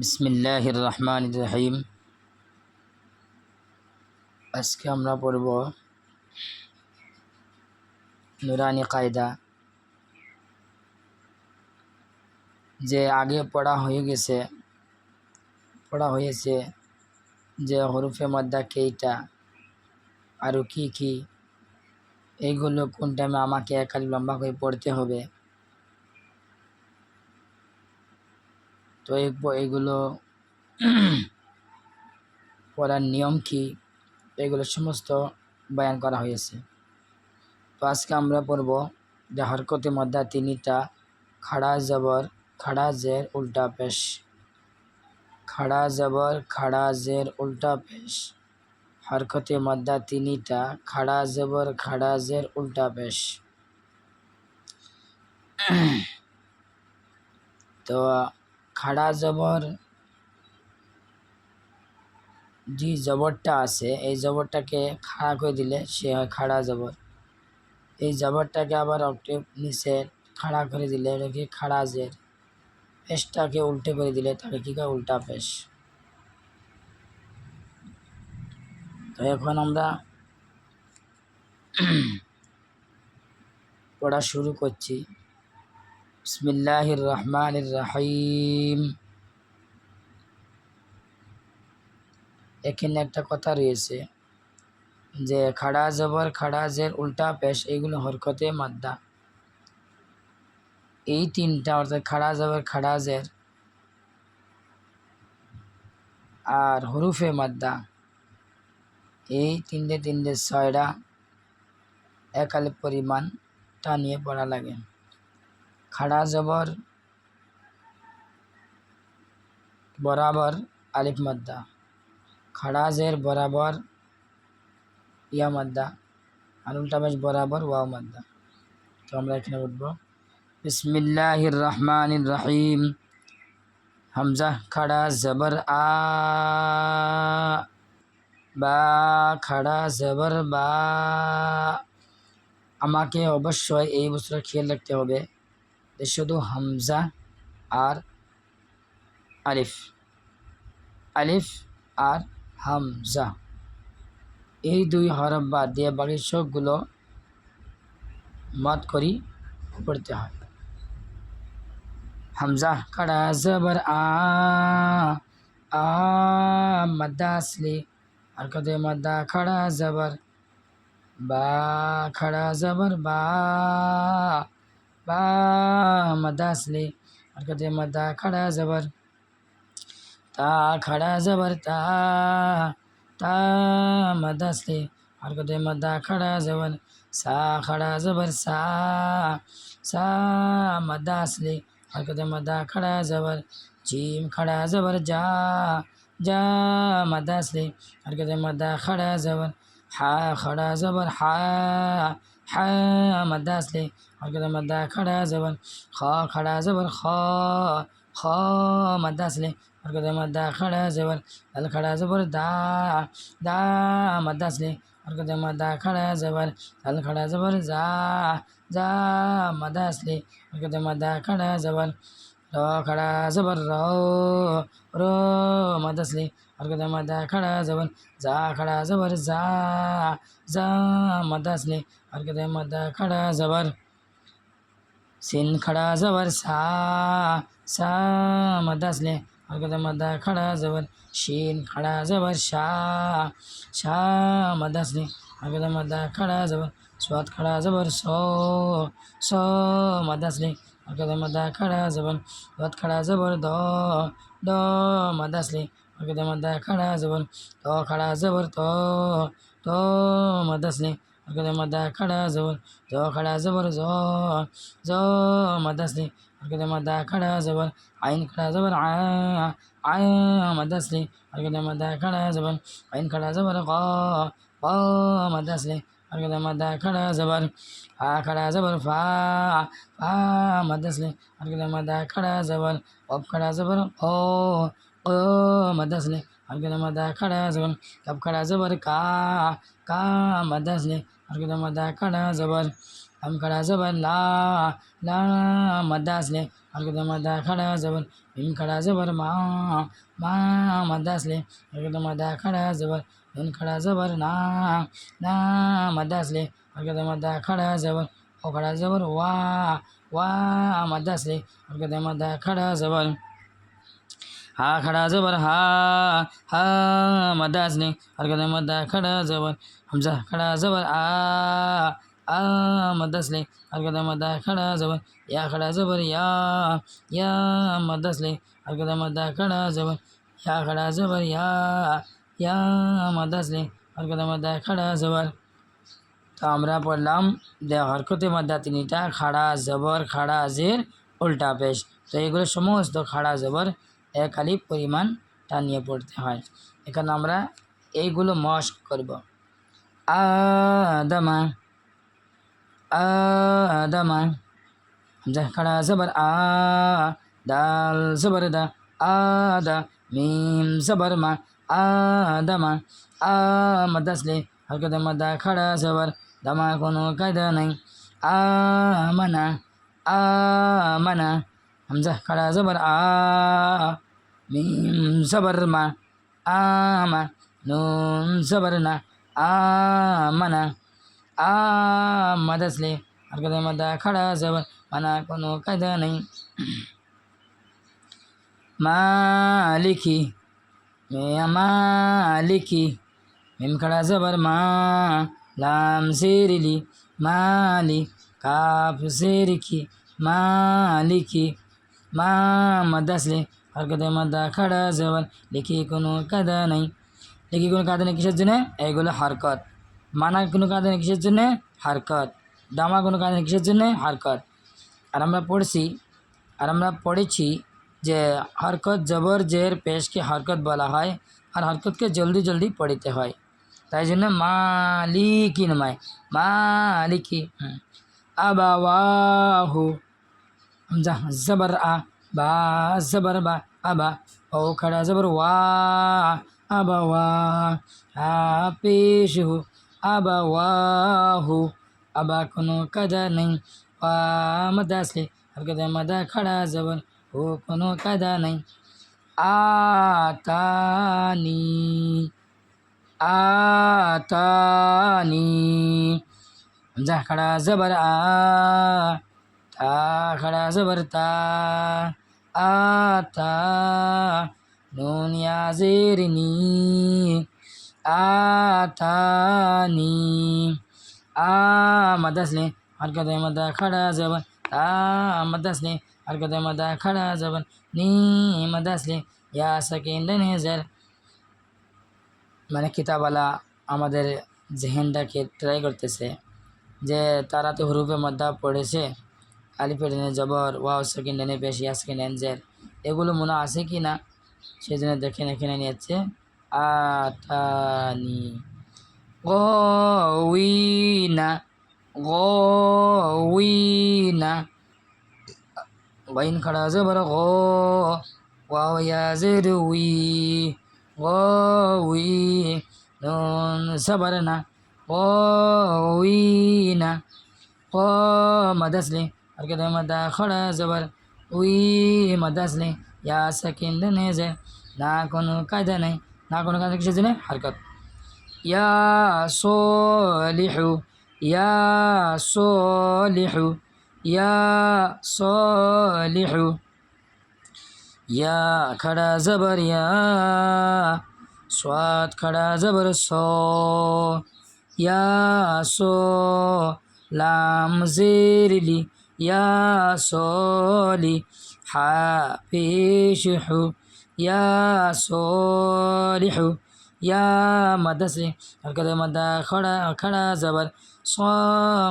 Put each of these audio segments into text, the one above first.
বিসমিল্লাহির রহমান রহিম আজকে আমরা পড়ব নুরানি কায়দা, যে আগে পড়া হয়ে গেছে, পড়া হয়েছে যে হরফে মধ্যা কেইটা আরও কি কি, এইগুলো কোন টাইমে আমাকে একালি লম্বা করে পড়তে হবে। তো এইগুলো পড়ার নিয়ম কি? এগুলো সমস্ত বয়ান করা হয়েছে। তো আজকে আমরা পড়ব যে হরকতে মধ্যা তিনটা খাড়া জবর, খাড়া জের, উল্টা পেশ। খাড়া জবর, খাড়া জের, উল্টা পেশ। হরকতে মধ্যা তিনটা খাড়া জবর, খাড়া জের, উল্টা পেশ। তো খাড়া জবর যে জবরটা আছে, এই জবরটাকে খাড়া করে দিলে সে হয় খাড়া জবর। এই জবরটাকে আবার একটু নিচে খাড়া করে দিলে এটাকে খাড়া জের? পেশটাকে উল্টে করে দিলে তাকে কী হয় উল্টা পেশ। তো এখন আমরা পড়া শুরু করছি। বিসমিল্লাহির রহমানির রহিম এখানে একটা কথা রয়েছে যে খাড়া জবর, খাড়া জের, উল্টা পেশ এইগুলো হরকতে মাদ্দা। এই তিনটা অর্থাৎ খাড়া জবর, খাড়া জের আর হরুফে মাদ্দা, এই তিনটে তিনটে ছয়টা একালে পরিমাণটা নিয়ে পড়া লাগে। খাড়া জবর, বরাবর আলিফ মাদ্দা। খাড়া জের বরাবর ইয়া মাদ্দা। আর উল্টা বেশ বরাবর ওয়াও মাদ্দা। তো আমরা এখানে উঠব। বিসমিল্লাহির রহমানির রহিম হামজা, খাড়া জবর, আ, বা, খাড়া জবর, বা। আমাকে অবশ্যই এই বছর খেয়াল রাখতে হবে। শুধু হামজা আর আলিফ। আলিফ আর হামজা। এই দুই হরফ বাদ দিয়ে বাকি সবগুলো মত করি, পড়তে হয়। হামজা খাড়া জবর, আ আসলি। আর কদে মাদ্দা? খাড়া জবর, বা খাড়া জবর, বা। பாமதாஸ்லே مرکز مدا کھڑا زبر۔ تا کھڑا زبر تا تا مدستے حرکت مدا کھڑا زبر۔ سا کھڑا زبر سا سا مداسلے حرکت مدا کھڑا زبر۔ جیم کھڑا زبر جا جا مداسلے حرکت مدا کھڑا زبر۔ حا خړه زبر حا حا مدا اصلي او کله مدا خړه زبر خا خړه زبر خا خا مدا اصلي او کله مدا خړه زبر ال خړه زبر دا دا مدا اصلي او کله مدا خړه زبر ال خړه زبر زا زا مدا اصلي او کله مدا خړه زبر را خړه زبر را رو مدا اصلي খাড়া জবর র খাড়া জবর র র মাদ্দা আসলি আর কদে মাদ্দা খাড়া জবর যা খাড়া জবর যা যা মাদ্দা আসলি আর কদে মাদ্দা খাড়া জবর সিন খড়া জবর সা সা মাদ্দা আসলে আর কদে মাদ্দা খড়া জবর শিন খড়া জবর শা শা মাদ্দা আসলে আর কদে মাদ্দা খড়া জবর সোয়াদ খড়া জবর সো সো মাদ্দা আসলে আর কদে মাদ্দা খড়া জবর দত খড়া জবর দ দ মাদ্দা আসলে আর কদে মাদ্দা খড়া জবর ত খড়া জবর তো তো মাদ্দা আসলে আর কদে মাদ্দা খড়া জবর জ খড়া জবর জ জ মাদ্দা আসলে আর কদে মাদ্দা খড়া জবর আইন খড়া জবর আ আ মাদ্দা আসলে আর কদে মাদ্দা খড়া জবর મદસ ને હરકત મદા ખડા જબર કપ ખડા જબર કા કા મદસ ને હરકત મદા ખડા જબર હમ ખડા જબર લા લા મદાસ લે હરકત મદા ખડા જબર ભીમ ખડા જબર મા મા મદાસ લે હરકત મદા ખડા જબર ધન ખડા જબર ના ના મદાસ લે હરકત મદા ખડા જબર ઓ ખડા જબર વા વા મદાસ લે હરકત મદા ખડા જબર নুন খাড়া জবর না না মাদ্দা আসলে হরকত মাদ্দা খাড়া জবর ও খাড়া জবর ওয়া ওয়া মাদ্দা আসলে হরকত মাদ্দা খাড়া জবর হা খড়া জবর হা হা মাদ্দা আসলে হরকত মাদ্দা খাড়া জবর হামজা খড়া জবর আ আ মাদ্দা আসলে হরকত মাদ্দা খাড়া জবর তো আমরা পড়লাম যে হরকতে মাদ্দা তিনটা খাড়া জবর খাড়া জের উল্টা পেশ তো এগুলো সমস্ত খাড়া জবর এক আলিফ পরিমাণ টানিয়ে পড়তে হয়। এখানে আমরা এইগুলো মস্ক করব। আদামা আদামা হামজা খাড়া জবর আ, দাল দা, আদা, মিম জবর মা, আদামা আ মদাসলে হরকত মদা খাড়া জবর দামা কোনো কায়দা নাই। আমানা আমানা হামজা খাড়া জবর আ, মিম জবর মা আমা নুন জবর না আমানা আমাদ আসলে হরকত মদা খাড়া জবর মানা কোনো কায়দা নেই। মালিকি মালিকি, মিম খাড়া জবর মা, লাম জেরিলি মালি, কাফ জেরিকি মালিকি মা মাদাসলে হরকত মাদা খাড়া জবর লিখি কোনো কাদা নেই লিখি কোনো কাদা নেই কিসের জন্যে এইগুলো হরকত মানা কোনো কাদা নেই কিসের জন্যে হরকত দামা কোনো কাদা নেই কিসের জন্যে হরকত আর আমরা পড়ছি আর আমরা পড়েছি যে হরকত জবর জের পেশকে হরকত বলা হয় আর হরকতকে জলদি জলদি পড়িতে হয় তাই জন্য মালিকি নমায় মালিকি হুম আবাহু যা জবর আ বা জবর বা আবা ও খড়া জবর ওয়া আবা ওয়া আ পেশ হু আবা ওয়াহু আবা কোনো কাদা নেই ওয়া মদা আসলে হরকত মদা খড়া জবর ও কোনো কায়দা নেই আতানি আতানি যা খড়া জবর আ তা খড়া জবর তা আতা নুন ইয়া জেরনি আতানি আ মদসলে হরকত মদা খড়া জবর তা মদসলে হরকত মদা খড়া জবর নি মদসলে ইয়া সাকিন নেজার মানে কিতাবওয়ালা আমাদের জেহেনটাকে ট্রাই করতেছে যে তারা তো হুরুফে মধ্যা পড়েছে আলিফের জবর, ওয়াও সেকেন্ড ডেনে পেশ ইয়া সেকেন্ড এনজের এগুলো মনে আছে কি না? সেই জন্য দেখেন এখানে নিয়েছে আতানি। গউইনা গউইনা। ওয়াইন খড়া জবর গো। ওয়াও ইয়া জের উই গউই নুন জবর না ক মদসলে। هلکه د مدا خړه زبر وی مداس نه یا سکند نه যে না কোনো কায়দা নেই, না কোনো কায়দা কিসের জন্য? হারকত। ইয়া সলিহু ইয়া সলিহু ইয়া সলিহু, ইয়া খড়া জবর, ইয়া সাদ খড়া জবর, স, ইয়া সো, লাম জেরলি يا صالح فيشح يا صالح يا مدسي القدم دا خڑا خڑا زبر صا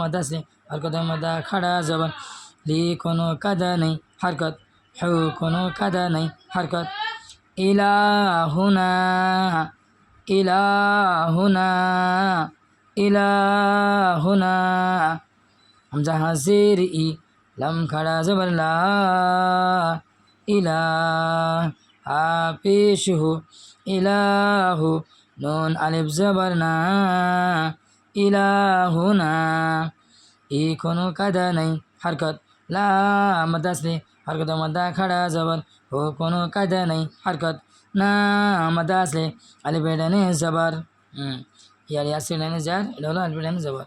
مدسي القدم دا خڑا زبر لی کنو کدا نہیں حرکت حو کنو کدا نہیں حرکت الہنا الہنا الہنا হামজা হাজির ই লম খড়া জবর লা ইলা হা পেশ হু ইলাহু নুন আলিফ জবর না ইলাহুনা ই কোনো কাদা নেই হরকত লা মদাসলে হরকত মধ্যা খাড়া জবর ও কোনো কায়দা নেই হরকত না মধ্যা আসলে আলি বেডানে জবর ইয়ার ইয়াসিডানে যার এটা হলো আলি বেডানে জবর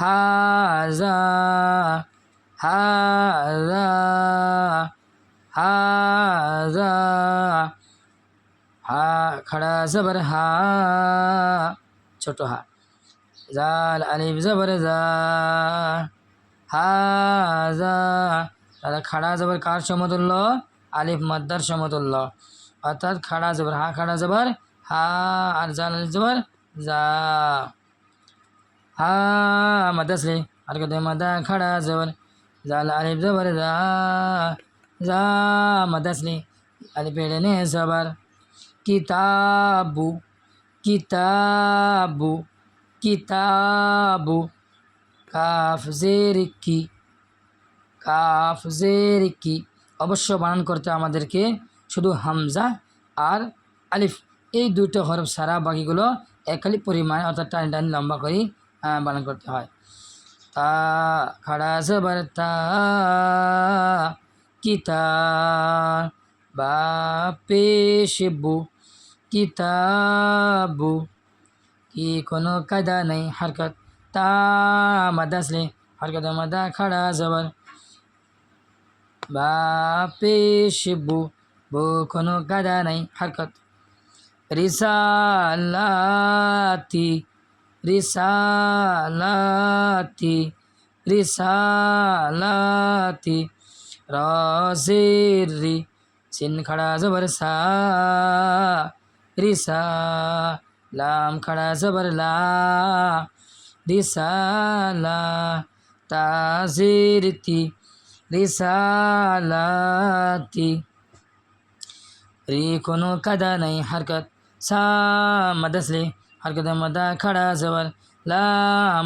হাজা হাজা হাজা, হা, খড়া জবর হা, ছোট হা, জাল আলিফ জবর জা, হাজা, তাহলে খাড়া জবর কার সমতুল্য? আলিফ মাদ্দার সমতুল্য। অর্থাৎ খাড়া জবর হা, খাড়া জবর হা, আর জাল আলিফ জবর যা মাদাসলি আর কত মাদা খাড়া জবর জাল আলিফ জবর যা যা আলিফ এড়েনে জবর কিতাবু কিতাবু কিতাবু কাফ জের কি কাফ জের কি অবশ্য বানান করতে আমাদেরকে শুধু হামজা আর আলিফ। এই দুটো হরফ সারা বাকিগুলো একালি পরিমাণে, অর্থাৎ টানি টানি লম্বা করে। আহ, বানান করতে হয়। তা খাড়া জবর তা কিতা বা পেশবু কিতাবু। কি কোনো কায়দা নেই হরকত তা মাদা আসলে হরকত মাদা খাড়া জবর বা পেশবু বু কোনো কায়দা নেই হরকত। রিসালাতি রিসালাতি রিসালাতি রাজিরি সিন খড়া জবর সা, রিসা লাম খড়া জবর লা রিসালা তাজিরতি রিসালাতি রি কোনো কাদা নাই, হরকত সা, মদসলে حرکت مدا کھڑا زبر لا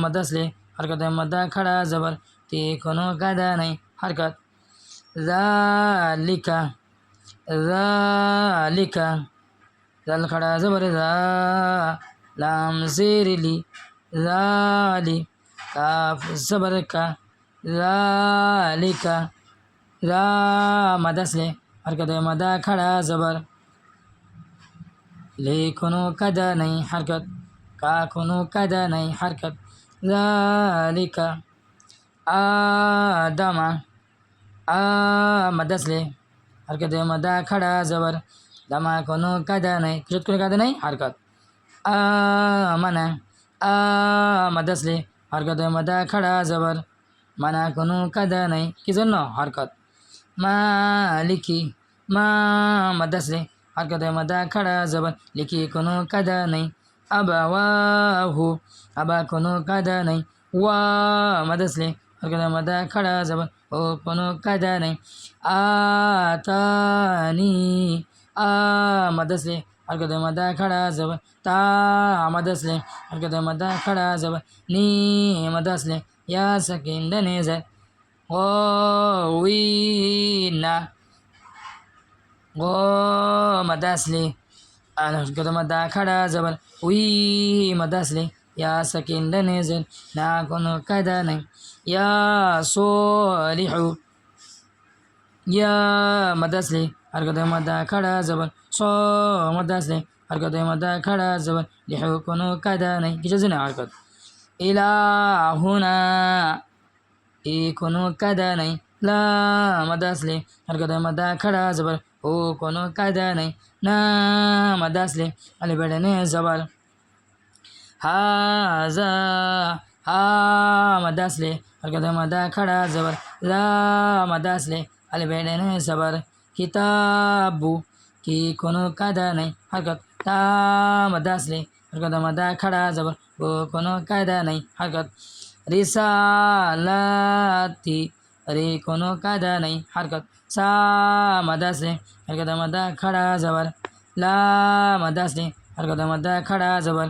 مدس لے حرکت مدا کھڑا زبر تی کنو کدا نہیں حرکت ذالک ذالک ذل کھڑا زبر ذا لام زیر لی ذالی کاف زبر کا ذالک را مدس لے حرکت مدا کھڑا زبر লে কোনো কাদা নেই হারকত কা কোনো কাদা নেই হারকত জালিকা আদামা আ মাদাসলে হারকত মাদা খাড়া জবর দামা কোনো কাদা নেই কিরত কোনো কাদা নেই হারকত আ মানা আ মাদাসলে হারকত মাদা খাড়া জবর মানা কোনো কাদা নেই কি জন্য হারকত মালিকি মা মাদাসলে هر قدم دا کړه زبر لیکي کنو کدا نه ابا واهو ابا کنو کدا نه وا مدسلی هر قدم دا کړه زبر او کنو کدا نه آتانی آ مدسلی هر قدم دا کړه زبر تا مدسلی هر قدم دا کړه زبر نی مدسلی یا سکین دنه زه او وینا غامد أصلي أنا كده مدا خدا زبر وي مدا أصلي يا سكين دنزل ناكون كدا نين يا صالح يا مدا أصلي حرکت مدا خدا زبر صو مدا أصلي حرکت مدا خدا زبر لحو كونو كدا نين كيش زنا حرکت إلهنا إيه كونو كدا نين لا مدا أصلي حرکت مدا خدا زبر খাড়া জবর ও কোনো কায়দা নাই না মাদা আসলে আলে বেড়ানে জবর হাজা হা মাদা আসলে আর কাদা মাদা খাড়া জবর লা মাদা আসলে আলে বেড়ানে জবর কিতাবু কি কোনো কায়দা নাই হরকত তা মাদা আসলে আর কাদা মাদা খাড়া জবর ও নেই হরকত সা মাদাসে হরকত মাদা খড়া জবর লা মাদাসে হরকত মাদা খড়া জবর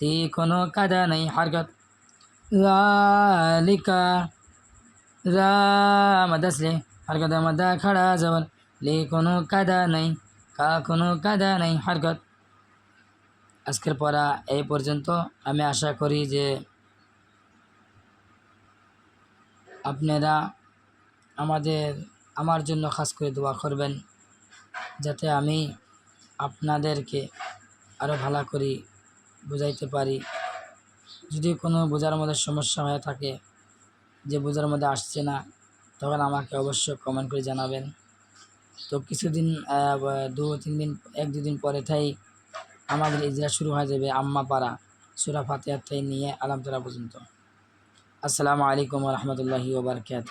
তি কোনো কায়দা নেই হরকত জালিকা রা মাদাসলে হরকত মাদা খড়া জবর লে কোনো কায়দা নেই কা কোনো কায়দা নেই হরকত আজকের পড়া এই পর্যন্ত। আমি আশা করি যে আপনারা আমাদের আমার জন্য খাস করে দোয়া করবেন, যাতে আমি আপনাদেরকে আরও ভালো করে বুঝাইতে পারি। যদি কোনো বোঝার মধ্যে সমস্যা হয়ে থাকে, যে বোঝার মধ্যে আসছে না, তখন আমাকে অবশ্য কমেন্ট করে জানাবেন। তো কিছুদিন দু, তিন দিন, এক, দুদিন পরে তাই আমাদের ইজরা শুরু হয়ে যাবে আম্মা পাড়া, সুরা ফাতেহার থেকে নিয়ে আলামতলা পর্যন্ত। আসসালামু আলাইকুম রহমতুল্লাহি ওবরকাত